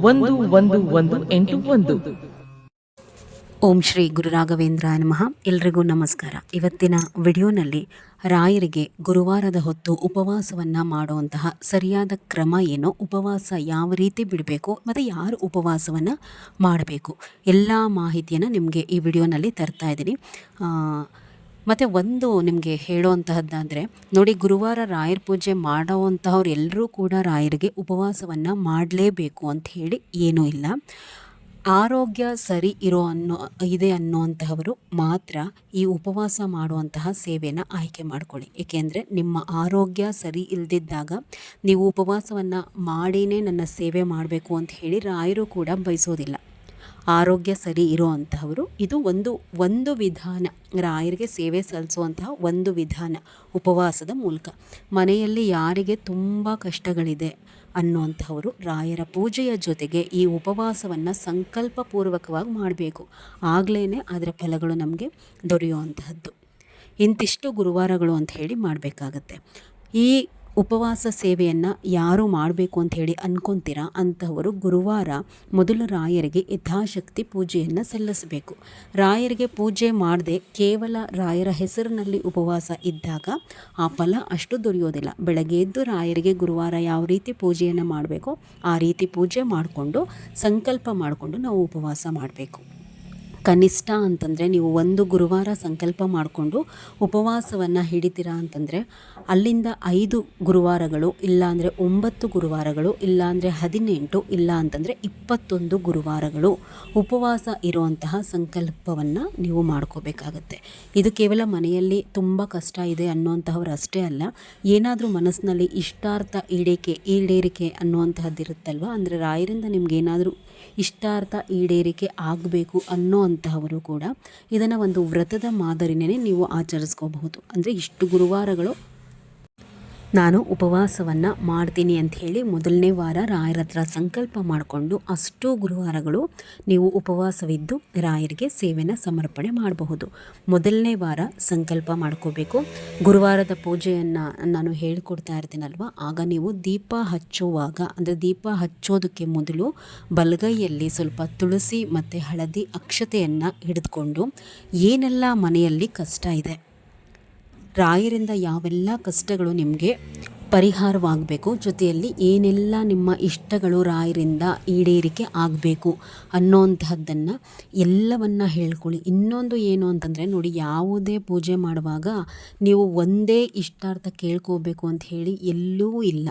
ಒಂದು ಒಂದು ಒಂದು, ಎಂಟು, ಒಂದು. ಓಂ ಶ್ರೀ ಗುರು ರಾಘವೇಂದ್ರ ನಮಃ. ಎಲ್ರಿಗೂ ನಮಸ್ಕಾರ. ಇವತ್ತಿನ ವಿಡಿಯೋನಲ್ಲಿ ರಾಯರಿಗೆ ಗುರುವಾರದ ಹೊತ್ತು ಉಪವಾಸವನ್ನು ಮಾಡುವಂತಹ ಸರಿಯಾದ ಕ್ರಮ ಏನು? ಉಪವಾಸ ಯಾವ ರೀತಿ ಬಿಡಬೇಕು? ಮತ್ತು ಯಾರು ಉಪವಾಸವನ್ನು ಮಾಡಬೇಕು? ಎಲ್ಲ ಮಾಹಿತಿಯನ್ನು ನಿಮಗೆ ಈ ವಿಡಿಯೋನಲ್ಲಿ ತರ್ತಾ ಇದ್ದೀನಿ. ಮತ್ತು ಒಂದು ನಿಮಗೆ ಹೇಳುವಂತಹದ್ದಾದರೆ ನೋಡಿ ಗುರುವಾರ ರಾಯರ ಪೂಜೆ ಮಾಡೋವಂತಹವ್ರು ಎಲ್ಲರೂ ಕೂಡ ರಾಯರಿಗೆ ಉಪವಾಸವನ್ನು ಮಾಡಲೇಬೇಕು ಅಂತ ಹೇಳಿ ಏನೂ ಇಲ್ಲ. ಆರೋಗ್ಯ ಸರಿ ಇರೋ ಅನ್ನೋ, ಇದೆ ಅನ್ನುವಂತಹವರು ಮಾತ್ರ ಈ ಉಪವಾಸ ಮಾಡುವಂತಹ ಸೇವೆಯನ್ನು ಆಯ್ಕೆ ಮಾಡ್ಕೊಳ್ಳಿ. ಏಕೆಂದರೆ ನಿಮ್ಮ ಆರೋಗ್ಯ ಸರಿ ಇಲ್ಲದಿದ್ದಾಗ ನೀವು ಉಪವಾಸವನ್ನು ಮಾಡಿನೇ ನನ್ನ ಸೇವೆ ಮಾಡಬೇಕು ಅಂತ ಹೇಳಿ ರಾಯರು ಕೂಡ ಬಯಸೋದಿಲ್ಲ. ಆರೋಗ್ಯ ಸರಿ ಇರೋ ಇದು ಒಂದು ಒಂದು ವಿಧಾನ. ರಾಯರಿಗೆ ಸೇವೆ ಸಲ್ಲಿಸುವಂತಹ ಒಂದು ವಿಧಾನ, ಉಪವಾಸದ ಮೂಲಕ. ಮನೆಯಲ್ಲಿ ಯಾರಿಗೆ ತುಂಬ ಕಷ್ಟಗಳಿದೆ ಅನ್ನುವಂಥವರು ರಾಯರ ಪೂಜೆಯ ಜೊತೆಗೆ ಈ ಉಪವಾಸವನ್ನು ಸಂಕಲ್ಪಪೂರ್ವಕವಾಗಿ ಮಾಡಬೇಕು. ಆಗಲೇ ಅದರ ಫಲಗಳು ನಮಗೆ ದೊರೆಯುವಂತಹದ್ದು. ಇಂತಿಷ್ಟು ಗುರುವಾರಗಳು ಅಂತ ಹೇಳಿ ಮಾಡಬೇಕಾಗತ್ತೆ. ಈ ಉಪವಾಸ ಸೇವೆಯನ್ನು ಯಾರು ಮಾಡಬೇಕು ಅಂತ ಹೇಳಿ ಅನ್ಕೊಂತೀರಾ ಅಂಥವರು ಗುರುವಾರ ಮೊದಲು ರಾಯರಿಗೆ ಯಥಾಶಕ್ತಿ ಪೂಜೆಯನ್ನು ಸಲ್ಲಿಸಬೇಕು. ರಾಯರಿಗೆ ಪೂಜೆ ಮಾಡದೆ ಕೇವಲ ರಾಯರ ಹೆಸರಿನಲ್ಲಿ ಉಪವಾಸ ಇದ್ದಾಗ ಆ ಫಲ ಅಷ್ಟು ದೊರೆಯೋದಿಲ್ಲ. ಬೆಳಗ್ಗೆ ಎದ್ದು ರಾಯರಿಗೆ ಗುರುವಾರ ಯಾವ ರೀತಿ ಪೂಜೆಯನ್ನು ಮಾಡಬೇಕೋ ಆ ರೀತಿ ಪೂಜೆ ಮಾಡಿಕೊಂಡು, ಸಂಕಲ್ಪ ಮಾಡಿಕೊಂಡು ನಾವು ಉಪವಾಸ ಮಾಡಬೇಕು. ಕನಿಷ್ಠ ಅಂತಂದರೆ ನೀವು ಒಂದು ಗುರುವಾರ ಸಂಕಲ್ಪ ಮಾಡಿಕೊಂಡು ಉಪವಾಸವನ್ನು ಹಿಡಿತೀರಾ ಅಂತಂದರೆ ಅಲ್ಲಿಂದ ಐದು ಗುರುವಾರಗಳು ಇಲ್ಲಾಂದರೆ ಒಂಬತ್ತು ಗುರುವಾರಗಳು ಇಲ್ಲಾಂದರೆ ಹದಿನೆಂಟು ಇಲ್ಲ ಅಂತಂದರೆ ಇಪ್ಪತ್ತೊಂದು ಗುರುವಾರಗಳು ಉಪವಾಸ ಇರುವಂತಹ ಸಂಕಲ್ಪವನ್ನು ನೀವು ಮಾಡ್ಕೋಬೇಕಾಗತ್ತೆ. ಇದು ಕೇವಲ ಮನೆಯಲ್ಲಿ ತುಂಬ ಕಷ್ಟ ಇದೆ ಅನ್ನುವಂತಹವ್ರು ಅಷ್ಟೇ ಅಲ್ಲ, ಏನಾದರೂ ಮನಸ್ಸಿನಲ್ಲಿ ಇಷ್ಟಾರ್ಥ ಈಡೇಕೆ ಈಡೇರಿಕೆ ಅನ್ನುವಂತಹದ್ದಿರುತ್ತಲ್ವ? ಅಂದರೆ ರಾಯರಿಂದ ನಿಮ್ಗೆ ಏನಾದರೂ ಇಷ್ಟಾರ್ಥ ಈಡೇರಿಕೆ ಆಗಬೇಕು ಅನ್ನೋ ಅಂತಹವರು ಕೂಡ ಇದನ್ನು ಒಂದು ವ್ರತದ ಮಾದರಿನೇ ನೀವು ಆಚರಿಸ್ಕೋಬಹುದು. ಅಂದರೆ ಇಷ್ಟು ಗುರುವಾರಗಳು ನಾನು ಉಪವಾಸವನ್ನು ಮಾಡ್ತೀನಿ ಅಂತ ಹೇಳಿ ಮೊದಲನೇ ವಾರ ರಾಯರ ಹತ್ರ ಸಂಕಲ್ಪ ಮಾಡಿಕೊಂಡು ಅಷ್ಟು ಗುರುವಾರಗಳು ನೀವು ಉಪವಾಸವಿದ್ದು ರಾಯರಿಗೆ ಸೇವೆನ ಸಮರ್ಪಣೆ ಮಾಡಬಹುದು. ಮೊದಲನೇ ವಾರ ಸಂಕಲ್ಪ ಮಾಡ್ಕೋಬೇಕು. ಗುರುವಾರದ ಪೂಜೆಯನ್ನು ನಾನು ಹೇಳಿಕೊಡ್ತಾ ಇರ್ತೀನಲ್ವ? ಆಗ ನೀವು ದೀಪ ಹಚ್ಚುವಾಗ, ಅಂದರೆ ದೀಪ ಹಚ್ಚೋದಕ್ಕೆ ಮೊದಲು ಬಲಗೈಯಲ್ಲಿ ಸ್ವಲ್ಪ ತುಳಸಿ ಮತ್ತು ಹಳದಿ ಅಕ್ಷತೆಯನ್ನು ಹಿಡಿದುಕೊಂಡು ಏನೆಲ್ಲ ಮನೆಯಲ್ಲಿ ಕಷ್ಟ ಇದೆ ರಾಯರಿಂದ ಯಾವೆಲ್ಲ ಕಷ್ಟಗಳು ನಿಮಗೆ ಪರಿಹಾರವಾಗಬೇಕು, ಜೊತೆಯಲ್ಲಿ ಏನೆಲ್ಲ ನಿಮ್ಮ ಇಷ್ಟಗಳು ರಾಯರಿಂದ ಈಡೇರಿಕೆ ಆಗಬೇಕು ಅನ್ನೋಂತಹದ್ದನ್ನು ಎಲ್ಲವನ್ನು ಹೇಳ್ಕೊಳ್ಳಿ. ಇನ್ನೊಂದು ಏನು ಅಂತಂದರೆ, ನೋಡಿ, ಯಾವುದೇ ಪೂಜೆ ಮಾಡುವಾಗ ನೀವು ಒಂದೇ ಇಷ್ಟಾರ್ಥ ಕೇಳ್ಕೋಬೇಕು ಅಂತ ಹೇಳಿ ಎಲ್ಲೂ ಇಲ್ಲ.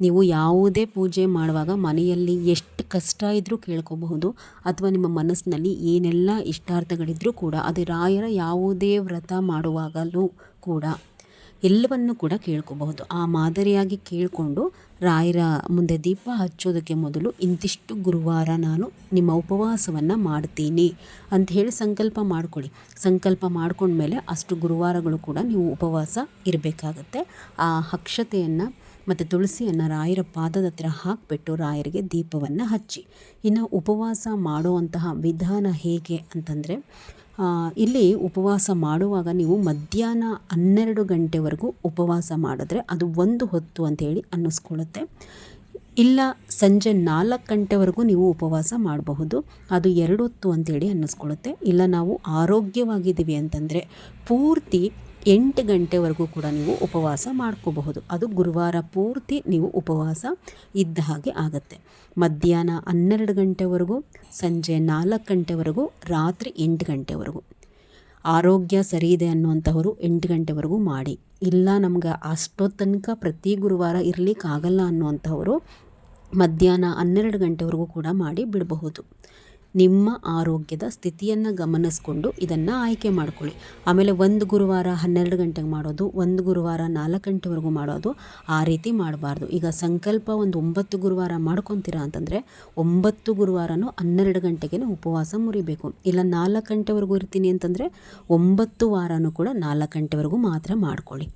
ನೀವು ಯಾವುದೇ ಪೂಜೆ ಮಾಡುವಾಗ ಮನೆಯಲ್ಲಿ ಎಷ್ಟು ಕಷ್ಟ ಇದ್ದರೂ ಕೇಳ್ಕೋಬಹುದು, ಅಥವಾ ನಿಮ್ಮ ಮನಸ್ಸಿನಲ್ಲಿ ಏನೆಲ್ಲ ಇಷ್ಟಾರ್ಥಗಳಿದ್ದರೂ ಕೂಡ, ಅದು ರಾಯರ ಯಾವುದೇ ವ್ರತ ಮಾಡುವಾಗಲೂ ಕೂಡ ಎಲ್ಲವನ್ನು ಕೂಡ ಕೇಳ್ಕೋಬಹುದು. ಆ ಮಾದರಿಯಾಗಿ ಕೇಳಿಕೊಂಡು ರಾಯರ ಮುಂದೆ ದೀಪ ಹಚ್ಚೋದಕ್ಕೆ ಮೊದಲು ಇಂತಿಷ್ಟು ಗುರುವಾರ ನಾನು ನಿಮ್ಮ ಉಪವಾಸವನ್ನು ಮಾಡ್ತೀನಿ ಅಂತ ಹೇಳಿ ಸಂಕಲ್ಪ ಮಾಡ್ಕೊಳ್ಳಿ. ಸಂಕಲ್ಪ ಮಾಡ್ಕೊಂಡ್ಮೇಲೆ ಅಷ್ಟು ಗುರುವಾರಗಳು ಕೂಡ ನೀವು ಉಪವಾಸ ಇರಬೇಕಾಗತ್ತೆ. ಆ ಅಕ್ಷತೆಯನ್ನು ಮತ್ತು ತುಳಸಿಯನ್ನು ರಾಯರ ಪಾದದ ಹತ್ತಿರ ಹಾಕಿಬಿಟ್ಟು ರಾಯರಿಗೆ ದೀಪವನ್ನು ಹಚ್ಚಿ. ಇನ್ನು ಉಪವಾಸ ಮಾಡುವಂತಹ ವಿಧಾನ ಹೇಗೆ ಅಂತಂದರೆ ಇಲ್ಲಿ ಉಪವಾಸ ಮಾಡುವಾಗ ನೀವು ಮಧ್ಯಾಹ್ನ ಹನ್ನೆರಡು ಗಂಟೆವರೆಗೂ ಉಪವಾಸ ಮಾಡಿದ್ರೆ ಅದು ಒಂದು ಹೊತ್ತು ಅಂತೇಳಿ ಅನ್ನಿಸ್ಕೊಳ್ಳುತ್ತೆ. ಇಲ್ಲ ಸಂಜೆ ನಾಲ್ಕು ಗಂಟೆವರೆಗೂ ನೀವು ಉಪವಾಸ ಮಾಡಬಹುದು, ಅದು ಎರಡು ಹೊತ್ತು ಅಂತೇಳಿ ಅನ್ನಿಸ್ಕೊಳ್ಳುತ್ತೆ. ಇಲ್ಲ ನಾವು ಆರೋಗ್ಯವಾಗಿದ್ದೀವಿ ಅಂತಂದರೆ ಪೂರ್ತಿ ಎಂಟು ಗಂಟೆವರೆಗೂ ಕೂಡ ನೀವು ಉಪವಾಸ ಮಾಡ್ಕೋಬಹುದು. ಅದು ಗುರುವಾರ ಪೂರ್ತಿ ನೀವು ಉಪವಾಸ ಇದ್ದ ಹಾಗೆ ಆಗುತ್ತೆ. ಮಧ್ಯಾಹ್ನ ಹನ್ನೆರಡು ಗಂಟೆವರೆಗೂ, ಸಂಜೆ ನಾಲ್ಕು ಗಂಟೆವರೆಗೂ, ರಾತ್ರಿ ಎಂಟು ಗಂಟೆವರೆಗೂ. ಆರೋಗ್ಯ ಸರಿ ಇದೆ ಅನ್ನುವಂಥವರು ಎಂಟು ಗಂಟೆವರೆಗೂ ಮಾಡಿ. ಇಲ್ಲ ನಮ್ಗೆ ಅಷ್ಟೋ ತನಕ ಪ್ರತಿ ಗುರುವಾರ ಇರಲಿಕ್ಕಾಗಲ್ಲ ಅನ್ನುವಂಥವರು ಮಧ್ಯಾಹ್ನ ಹನ್ನೆರಡು ಗಂಟೆವರೆಗೂ ಕೂಡ ಮಾಡಿ ಬಿಡಬಹುದು. ನಿಮ್ಮ ಆರೋಗ್ಯದ ಸ್ಥಿತಿಯನ್ನು ಗಮನಿಸ್ಕೊಂಡು ಇದನ್ನು ಆಯ್ಕೆ ಮಾಡ್ಕೊಳ್ಳಿ. ಆಮೇಲೆ ಒಂದು ಗುರುವಾರ ಹನ್ನೆರಡು ಗಂಟೆಗೆ ಮಾಡೋದು, ಒಂದು ಗುರುವಾರ ನಾಲ್ಕು ಗಂಟೆವರೆಗೂ ಮಾಡೋದು, ಆ ರೀತಿ ಮಾಡಬಾರ್ದು. ಈಗ ಸಂಕಲ್ಪ ಒಂದು ಒಂಬತ್ತು ಗುರುವಾರ ಮಾಡ್ಕೊತೀರಾ ಅಂತಂದರೆ ಒಂಬತ್ತು ಗುರುವಾರನೂ ಹನ್ನೆರಡು ಗಂಟೆಗೆ ಉಪವಾಸ ಮುರಿಬೇಕು. ಇಲ್ಲ ನಾಲ್ಕು ಗಂಟೆವರೆಗೂ ಇರ್ತೀನಿ ಅಂತಂದರೆ ಒಂಬತ್ತು ವಾರನೂ ಕೂಡ ನಾಲ್ಕು ಗಂಟೆವರೆಗೂ ಮಾತ್ರ ಮಾಡ್ಕೊಳ್ಳಿ.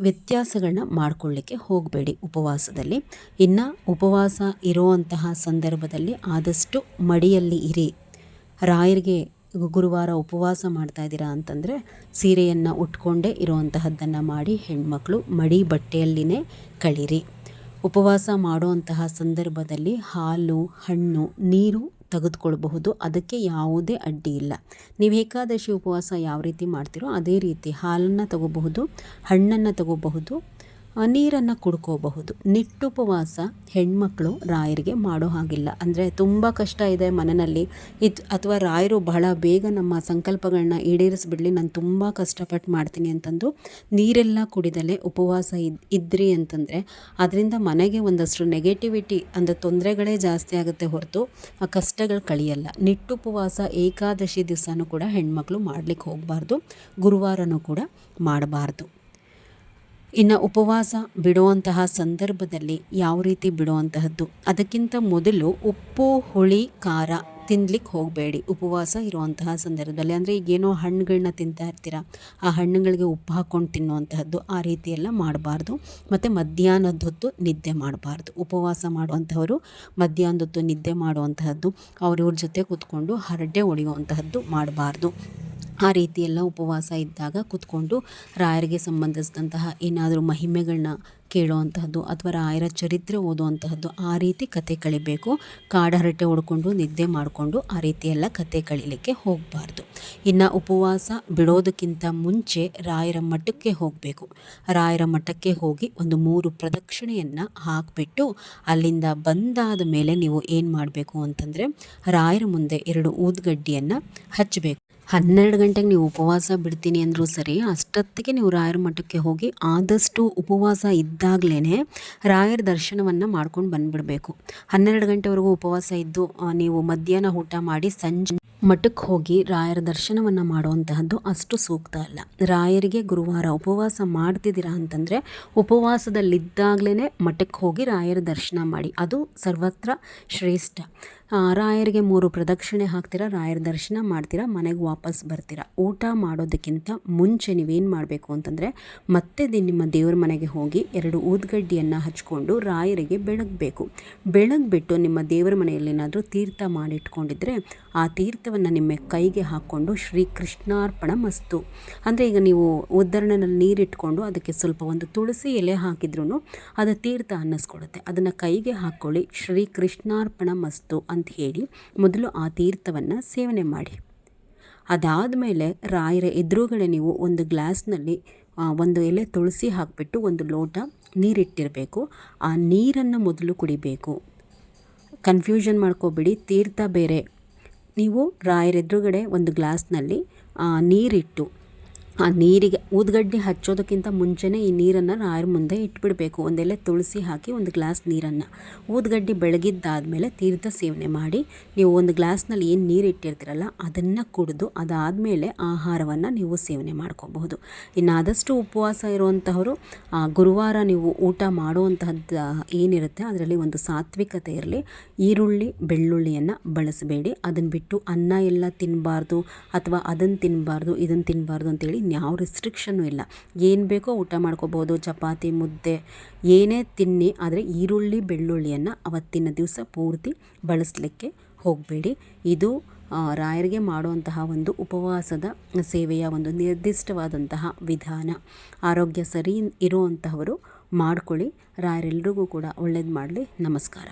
ವ್ಯತ್ಯಾಸಗಳನ್ನ ಮಾಡಿಕೊಳ್ಳಿಕ್ಕೆ ಹೋಗಬೇಡಿ ಉಪವಾಸದಲ್ಲಿ. ಇನ್ನು ಉಪವಾಸ ಇರುವಂತಹ ಸಂದರ್ಭದಲ್ಲಿ ಆದಷ್ಟು ಮಡಿಯಲ್ಲಿ ಇರಿ. ರಾಯರಿಗೆ ಗುರುವಾರ ಉಪವಾಸ ಮಾಡ್ತಾ ಇದ್ದೀರಾ ಅಂತಂದರೆ ಸೀರೆಯನ್ನು ಉಟ್ಕೊಂಡೇ ಇರುವಂತಹದ್ದನ್ನು ಮಾಡಿ ಹೆಣ್ಮಕ್ಳು ಮಡಿ ಬಟ್ಟೆಯಲ್ಲಿನೇ ಕಳೀರಿ. ಉಪವಾಸ ಮಾಡುವಂತಹ ಸಂದರ್ಭದಲ್ಲಿ ಹಾಲು, ಹಣ್ಣು, ನೀರು ತೆಗೆದುಕೊಳ್ಬಹುದು. ಅದಕ್ಕೆ ಯಾವುದೇ ಅಡ್ಡಿ ಇಲ್ಲ. ನೀವು ಏಕಾದಶಿ ಉಪವಾಸ ಯಾವ ರೀತಿ ಮಾಡ್ತೀರೋ ಅದೇ ರೀತಿ ಹಾಲನ್ನು ತಗೋಬಹುದು, ಹಣ್ಣನ್ನು ತಗೋಬಹುದು ನೀರನ್ನು ಕುಡ್ಕೋಬಹುದು. ನಿಟ್ಟುಪವಾಸ ಹೆಣ್ಮಕ್ಳು ರಾಯರಿಗೆ ಮಾಡೋ ಹಾಗಿಲ್ಲ. ಅಂದರೆ ತುಂಬ ಕಷ್ಟ ಇದೆ ಮನೆಯಲ್ಲಿ. ಇದು ಅಥವಾ ರಾಯರು ಬಹಳ ಬೇಗ ನಮ್ಮ ಸಂಕಲ್ಪಗಳನ್ನ ಈಡೇರಿಸ್ಬಿಡಲಿ, ನಾನು ತುಂಬ ಕಷ್ಟಪಟ್ಟು ಮಾಡ್ತೀನಿ ಅಂತಂದು ನೀರೆಲ್ಲ ಕುಡಿದಲೇ ಉಪವಾಸ ಇದ್, ಇದ್ರಿ ಅಂತಂದರೆ ಅದರಿಂದ ಮನೆಗೆ ಒಂದಷ್ಟು ನೆಗೆಟಿವಿಟಿ ಅಂದರೆ ತೊಂದರೆಗಳೇ ಜಾಸ್ತಿ ಆಗುತ್ತೆ ಹೊರತು ಆ ಕಷ್ಟಗಳು ಕಳಿಯಲ್ಲ. ನಿಟ್ಟುಪವಾಸ ಏಕಾದಶಿ ದಿವಸನೂ ಕೂಡ ಹೆಣ್ಮಕ್ಳು ಮಾಡಲಿಕ್ಕೆ ಹೋಗಬಾರ್ದು. ಗುರುವಾರನೂ ಕೂಡ ಮಾಡಬಾರ್ದು. ಇನ್ನು ಉಪವಾಸ ಬಿಡುವಂತಹ ಸಂದರ್ಭದಲ್ಲಿ ಯಾವ ರೀತಿ ಬಿಡುವಂತಹದ್ದು? ಅದಕ್ಕಿಂತ ಮೊದಲು ಉಪ್ಪು, ಹುಳಿ, ಖಾರ ತಿನ್ಲಿಕ್ಕೆ ಹೋಗಬೇಡಿ. ಉಪವಾಸ ಇರುವಂತಹ ಸಂದರ್ಭದಲ್ಲಿ. ಅಂದರೆ ಈಗೇನೋ ಹಣ್ಣುಗಳನ್ನ ತಿಂತಾ ಇರ್ತೀರ? ಆ ಹಣ್ಣುಗಳಿಗೆ ಉಪ್ಪು ಹಾಕ್ಕೊಂಡು ತಿನ್ನುವಂತಹದ್ದು ಆ ರೀತಿ ಎಲ್ಲ ಮಾಡಬಾರ್ದು. ಮತ್ತು ಮಧ್ಯಾಹ್ನದ ಹೊತ್ತು ನಿದ್ದೆ ಮಾಡಬಾರ್ದು. ಉಪವಾಸ ಮಾಡುವಂಥವರು ಮಧ್ಯಾಹ್ನದ ಹೊತ್ತು ನಿದ್ದೆ ಮಾಡುವಂತಹದ್ದು, ಅವ್ರವ್ರ ಜೊತೆ ಕೂತ್ಕೊಂಡು ಹರಡೆ ಹೊಡೆಯುವಂತಹದ್ದು ಮಾಡಬಾರ್ದು. ಆ ರೀತಿಯೆಲ್ಲ ಉಪವಾಸ ಇದ್ದಾಗ ಕೂತ್ಕೊಂಡು ರಾಯರಿಗೆ ಸಂಬಂಧಿಸಿದಂತಹ ಏನಾದರೂ ಮಹಿಮೆಗಳನ್ನ ಕೇಳುವಂತಹದ್ದು ಅಥವಾ ರಾಯರ ಚರಿತ್ರೆ ಓದುವಂತಹದ್ದು ಆ ರೀತಿ ಕತೆ ಕಳಿಬೇಕು. ಕಾಡಹರಟೆ ಹೊಡ್ಕೊಂಡು ನಿದ್ದೆ ಮಾಡಿಕೊಂಡು ಆ ರೀತಿಯೆಲ್ಲ ಕತೆ ಕಳೀಲಿಕ್ಕೆ ಹೋಗಬಾರ್ದು. ಇನ್ನು ಉಪವಾಸ ಬಿಡೋದಕ್ಕಿಂತ ಮುಂಚೆ ರಾಯರ ಮಠಕ್ಕೆ ಹೋಗಬೇಕು. ರಾಯರ ಮಠಕ್ಕೆ ಹೋಗಿ ಒಂದು ಮೂರು ಪ್ರದಕ್ಷಿಣೆಯನ್ನು ಹಾಕಿಬಿಟ್ಟು ಅಲ್ಲಿಂದ ಬಂದಾದ ಮೇಲೆ ನೀವು ಏನು ಮಾಡಬೇಕು ಅಂತಂದರೆ ರಾಯರ ಮುಂದೆ ಎರಡು ಊದ್ಗಡ್ಡಿಯನ್ನು ಹಚ್ಚಬೇಕು ಹನ್ನೆರಡು ಗಂಟೆಗೆ ನೀವು ಉಪವಾಸ ಬಿಡ್ತೀನಿ ಅಂದರೂ ಸರಿ, ಅಷ್ಟೊತ್ತಿಗೆ ನೀವು ರಾಯರ ಮಠಕ್ಕೆ ಹೋಗಿ ಆದಷ್ಟು ಉಪವಾಸ ಇದ್ದಾಗಲೇ ರಾಯರ ದರ್ಶನವನ್ನು ಮಾಡ್ಕೊಂಡು ಬಂದುಬಿಡಬೇಕು. ಹನ್ನೆರಡು ಗಂಟೆವರೆಗೂ ಉಪವಾಸ ಇದ್ದು ನೀವು ಮಧ್ಯಾಹ್ನ ಊಟ ಮಾಡಿ ಸಂಜೆ ಮಠಕ್ಕೆ ಹೋಗಿ ರಾಯರ ದರ್ಶನವನ್ನು ಮಾಡುವಂತಹದ್ದು ಅಷ್ಟು ಸೂಕ್ತ ಅಲ್ಲ. ರಾಯರಿಗೆ ಗುರುವಾರ ಉಪವಾಸ ಮಾಡ್ತಿದ್ದೀರಾ ಅಂತಂದರೆ ಉಪವಾಸದಲ್ಲಿದ್ದಾಗಲೇ ಮಠಕ್ಕೆ ಹೋಗಿ ರಾಯರ ದರ್ಶನ ಮಾಡಿ. ಅದು ಸರ್ವತ್ರ ಶ್ರೇಷ್ಠ. ರಾಯರಿಗೆ ಮೂರು ಪ್ರದಕ್ಷಿಣೆ ಹಾಕ್ತೀರಾ, ರಾಯರ ದರ್ಶನ ಮಾಡ್ತೀರಾ, ಮನೆಗೆ ವಾಪಸ್ ಬರ್ತೀರಾ? ಊಟ ಮಾಡೋದಕ್ಕಿಂತ ಮುಂಚೆ ನೀವೇನು ಮಾಡಬೇಕು ಅಂತಂದರೆ, ಮತ್ತೆ ನಿಮ್ಮ ದೇವ್ರ ಮನೆಗೆ ಹೋಗಿ ಎರಡು ಊದ್ಗಡ್ಡಿಯನ್ನು ಹಚ್ಕೊಂಡು ರಾಯರಿಗೆ ಬೆಳಗಬೇಕು. ಬೆಳಗ್ಬಿಟ್ಟು ನಿಮ್ಮ ದೇವರ ಮನೆಯಲ್ಲಿ ಏನಾದರೂ ತೀರ್ಥ ಮಾಡಿಟ್ಕೊಂಡಿದ್ರೆ, ಆ ತೀರ್ಥವನ್ನು ನಿಮ್ಮ ಕೈಗೆ ಹಾಕ್ಕೊಂಡು ಶ್ರೀ ಕೃಷ್ಣಾರ್ಪಣ ಮಸ್ತು. ಅಂದರೆ ಈಗ ನೀವು ಉದ್ದರಣೆಯಲ್ಲಿ ನೀರಿಟ್ಕೊಂಡು ಅದಕ್ಕೆ ಸ್ವಲ್ಪ ಒಂದು ತುಳಸಿ ಎಲೆ ಹಾಕಿದ್ರೂ ಅದು ತೀರ್ಥ ಅನ್ನಿಸ್ಕೊಡುತ್ತೆ ಅದನ್ನು ಕೈಗೆ ಹಾಕ್ಕೊಳ್ಳಿ ಶ್ರೀ ಕೃಷ್ಣಾರ್ಪಣ ಮಸ್ತು ಅಂತ ಅಂತ ಹೇಳಿ ಮೊದಲು ಆ ತೀರ್ಥವನ್ನು ಸೇವನೆ ಮಾಡಿ. ಅದಾದ ಮೇಲೆ ರಾಯರ ಎದುರುಗಡೆ ನೀವು ಒಂದು ಗ್ಲಾಸ್ನಲ್ಲಿ ಒಂದು ಎಲೆ ತುಳಸಿ ಹಾಕಿಬಿಟ್ಟು ಒಂದು ಲೋಟ ನೀರಿಟ್ಟಿರಬೇಕು. ಆ ನೀರನ್ನು ಮೊದಲು ಕುಡಿಬೇಕು. ಕನ್ಫ್ಯೂಷನ್ ಮಾಡ್ಕೋಬೇಡಿ, ತೀರ್ಥ ಬೇರೆ. ನೀವು ರಾಯರ ಎದುರುಗಡೆ ಒಂದು ಗ್ಲಾಸ್ನಲ್ಲಿ ನೀರಿಟ್ಟು ಆ ನೀರಿಗೆ ಊದ್ಗಡ್ಡೆ ಹಚ್ಚೋದಕ್ಕಿಂತ ಮುಂಚೆನೇ ಈ ನೀರನ್ನು ರಾಯರ ಮುಂದೆ ಇಟ್ಬಿಡಬೇಕು. ಒಂದೆಲೆ ತುಳಸಿ ಹಾಕಿ ಒಂದು ಗ್ಲಾಸ್ ನೀರನ್ನು. ಊದ್ಗಡ್ಡೆ ಬೆಳಗಿದ್ದಾದಮೇಲೆ ತೀರ್ಥ ಸೇವನೆ ಮಾಡಿ, ನೀವು ಒಂದು ಗ್ಲಾಸ್ನಲ್ಲಿ ಏನು ನೀರು ಇಟ್ಟಿರ್ತೀರಲ್ಲ, ಅದನ್ನು ಕುಡಿದು ಅದಾದಮೇಲೆ ಆಹಾರವನ್ನು ನೀವು ಸೇವನೆ ಮಾಡ್ಕೋಬಹುದು. ಇನ್ನಾದಷ್ಟು ಉಪವಾಸ ಇರುವಂತಹವರು ಗುರುವಾರ ನೀವು ಊಟ ಮಾಡುವಂತಹದ್ದು ಏನಿರುತ್ತೆ, ಅದರಲ್ಲಿ ಒಂದು ಸಾತ್ವಿಕತೆ ಇರಲಿ. ಈರುಳ್ಳಿ, ಬೆಳ್ಳುಳ್ಳಿಯನ್ನು ಬಳಸಬೇಡಿ. ಅದನ್ನು ಬಿಟ್ಟು ಅನ್ನ ಎಲ್ಲ ತಿನ್ನಬಾರ್ದು ಅಥವಾ ಅದನ್ನು ತಿನ್ನಬಾರ್ದು ಇದನ್ನು ತಿನ್ನಬಾರ್ದು ಅಂತೇಳಿ ಯಾವ ರಿಸ್ಟ್ರಿಕ್ಷನ್ನು ಇಲ್ಲ. ಏನು ಬೇಕೋ ಊಟ ಮಾಡ್ಕೋಬೋದು, ಚಪಾತಿ, ಮುದ್ದೆ, ಏನೇ ತಿನ್ನಿ, ಆದರೆ ಈರುಳ್ಳಿ, ಬೆಳ್ಳುಳ್ಳಿಯನ್ನು ಅವತ್ತಿನ ದಿವಸ ಪೂರ್ತಿ ಬಳಸಲಿಕ್ಕೆ ಹೋಗಬೇಡಿ. ಇದು ರಾಯರಿಗೆ ಮಾಡುವಂತಹ ಒಂದು ಉಪವಾಸದ ಸೇವೆಯ ಒಂದು ನಿರ್ದಿಷ್ಟವಾದಂತಹ ವಿಧಾನ. ಆರೋಗ್ಯ ಸರಿ ಇರುವಂತಹವರು ಮಾಡ್ಕೊಳ್ಳಿ. ರಾಯರೆಲ್ಲರಿಗೂ ಕೂಡ ಒಳ್ಳೇದು ಮಾಡಲಿ. ನಮಸ್ಕಾರ.